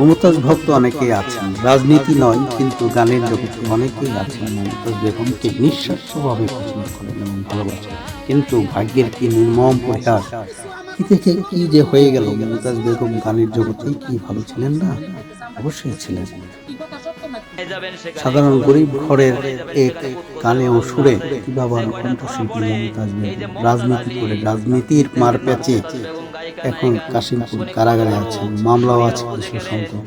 মমতাজ ভক্ত অনেকেই আছেন। রাজনীতি নয়, কিন্তু গানের জগতে অনেকেই আছেন। মমতাজ বেগমকে নিঃস্বার্থভাবে পছন্দ করেন এবং ভালোবাসেন। কিন্তু ভাগ্যের কি নির্মম পরিহাস? কি থেকে কি যে হয়ে গেল? মমতাজ বেগম গানের জগতেই কি ভালো ছিলেন না? অবশ্যই ছিলেন। সাধারণ গরিব ঘরের এক গানে ও সুরে প্রতিভাবান কণ্ঠশিল্পী মমতাজ বেগম। রাজনীতি করে রাজনীতির মার প্যাচে এখন কাশিমপুর কারাগারে আছেন মামলাও আছে কিছু সংখ্যক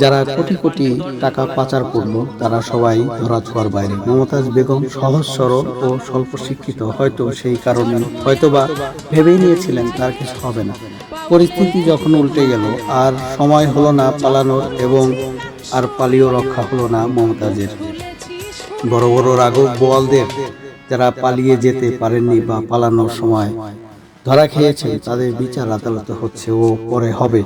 যারা কোটি কোটি টাকা পাচার করল তারা সবাই ধরাছোঁয়ার বাইরে। মমতাজ বেগম সহজ সরল ও স্বল্প শিক্ষিত হয়তো সেই কারণে হয়তোবা ভেবেই নিয়েছিলেন তার কিছু হবে না। পরিস্থিতি যখন উল্টে গেল আর সময় হলো না পালানোর এবং আর পালিও রক্ষা হলো না মমতাজের। বড় বড় রাঘব বোয়ালদের যারা পালিয়ে যেতে পারেননি বা পালানোর সময় ধরা খেয়েছে, তাদের বিচার আদালতে হচ্ছে ও পরে হবে।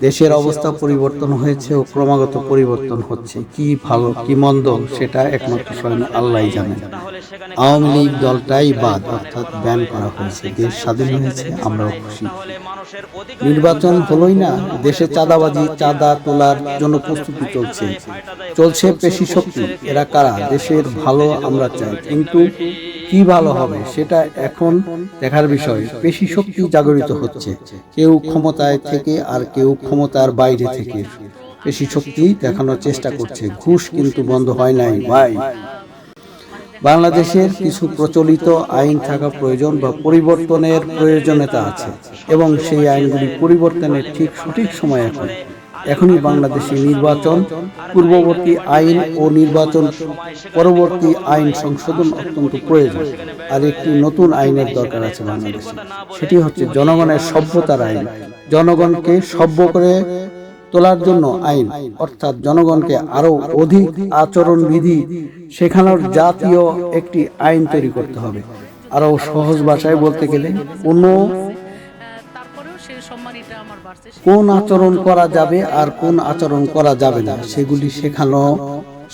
দেশের অবস্থা পরিবর্তন হয়েছে ও ক্রমাগত পরিবর্তন হচ্ছে। কি ভালো, কি মন্দ, সেটা একমাত্র স্বয়ং আল্লাহ জানেন। আওয়ামী লীগ দলটাই বাদ, অর্থাৎ ব্যান করা হয়েছে। দেশ স্বাধীন হয়েছে, আমরাও খুশি। নির্বাচন হলোই না, দেশে চাঁদাবাজি, চাঁদা তোলার জন্য প্রস্তুতি চলছে। চলছে পেশি শক্তি। এরা কারা? দেশের ভালো আমরা চাই। কিন্তু কি ভালো হবে সেটা এখন দেখার বিষয়। পেশি শক্তি জাগরিত হচ্ছে। কেউ ক্ষমতায় থেকে আর কেউ ক্ষমতার বাইরে থেকে। পেশি শক্তি দেখানোর চেষ্টা করছে। ঘুষ কিন্তু বন্ধ হয় নাই, ভাই। বাংলাদেশের কিছু প্রচলিত আইন থাকা প্রয়োজন বা পরিবর্তনের প্রয়োজনীয়তা আছে। এবং সেই আইনগুলি পরিবর্তনের ঠিক সঠিক সময় এখন এখনই বাংলাদেশে নির্বাচন, পূর্ববর্তী আইন ও নির্বাচন, পরবর্তী আইন সংশোধন অত্যন্ত প্রয়োজন। আর একটি নতুন আইনের দরকার আছে বাংলাদেশে। সেটি হচ্ছে জনগণের সভ্যতার আইন। জনগণকে সভ্য করে তোলার জন্য আইন, অর্থাৎ জনগণকে আরও অধিক আচরণ বিধি শেখানোর জাতীয় একটি আইন তৈরি করতে হবে। আরও সহজ ভাষায় বলতে গেলে, কোনো আমার বাড়ছে কোন আচরণ করা যাবে আর কোন আচরণ করা যাবে না সেগুলি শেখানো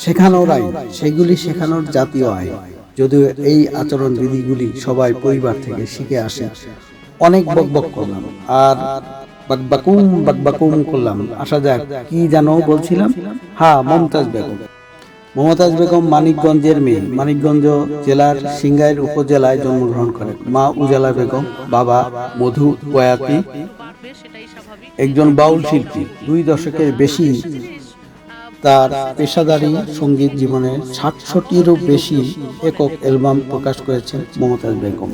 শেখানোর আইন সেগুলি শেখানোর জাতীয় আইন। যদিও এই আচরণ বিধিগুলি সবাই পরিবার থেকে শিখে আসে। অনেক বকবক করলাম আর বাকবাকুম বাকবাকুম করলাম। আসা যাক কি জানো বলছিলাম। হ্যাঁ মমতাজ বেগম। মমতাজ বেগম মানিকগঞ্জের মেয়ে। মানিকগঞ্জ জেলার সিংগাইর উপজেলায় জন্মগ্রহণ করেন। মা উজালা বেগম, বাবা মধু বয়াতি একজন বাউল শিল্পী। দুই দশকের বেশি তার পেশাদারী সংগীত জীবনে সাতশোটিরও বেশি একক অ্যালবাম প্রকাশ করেছেন মমতাজ বেগম।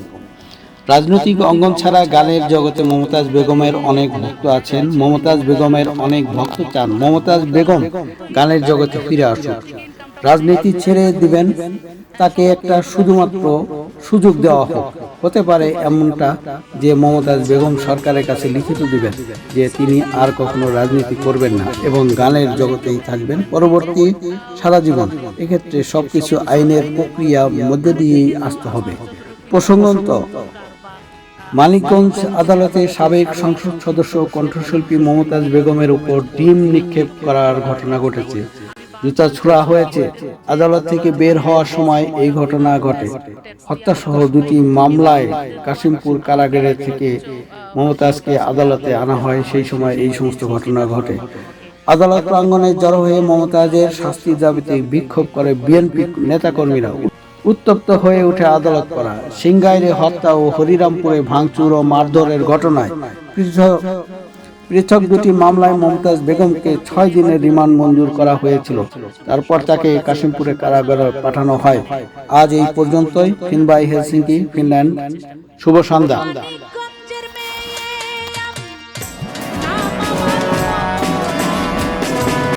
রাজনৈতিক অঙ্গন ছাড়া গানের জগতে মমতাজ বেগমের অনেক ভক্ত আছেন, মমতাজ বেগমের অনেক ভক্ত চান। মমতাজ বেগম গানের জগতে ফিরে আসুক। রাজনীতি ছেড়ে দিবেন, তাকে একটা শুধুমাত্র সুযোগ দেওয়া হোক। হতে পারে এমনটা যে মমতাজ বেগম সরকারের কাছে লিখিত দিবেন যে তিনি আর কখনো রাজনীতি করবেন না এবং গানের জগতেই থাকবেন পরবর্তী সারা জীবন। এক্ষেত্রে সবকিছু আইনের প্রক্রিয়া মধ্যে দিয়েই আসতে হবে। প্রসঙ্গত, মানিকগঞ্জ আদালতে সাবেক সংসদ সদস্য কণ্ঠশিল্পী মমতাজ বেগমের উপর ডিম নিক্ষেপ করার ঘটনা ঘটেছে। জুতা ছোড়া হয়েছে। আদালত থেকে বের হওয়ার সময় এই ঘটনা ঘটে। হত্যাসহ দুটি মামলায় কাশিমপুর কারাগারে থেকে মমতাজকে আদালতে আনা হয়। সেই সময় এই সমস্ত ঘটনা ঘটে। আদালত প্রাঙ্গণে জড়ো হয়ে মমতাজের শাস্তির দাবিতে বিক্ষোভ করে বিএনপি নেতাকর্মীরা। উত্তপ্ত হয়ে উঠে আদালত করা। সিংগাইরে হত্যা ও হরিরামপুরে ভাঙচুর ও মারধরের ঘটনায় পৃথক দুটি মামলায় মমতাজ বেগমকে ছয় দিনের রিমান্ড মঞ্জুর করা হয়েছিল। তারপর তাকে কাশিমপুরে কারাগারে পাঠানো হয়। আজ এই পর্যন্তই। ফিনবাই হেলসিঙ্কি, ফিনল্যান্ড। শুভ সন্ধ্যা।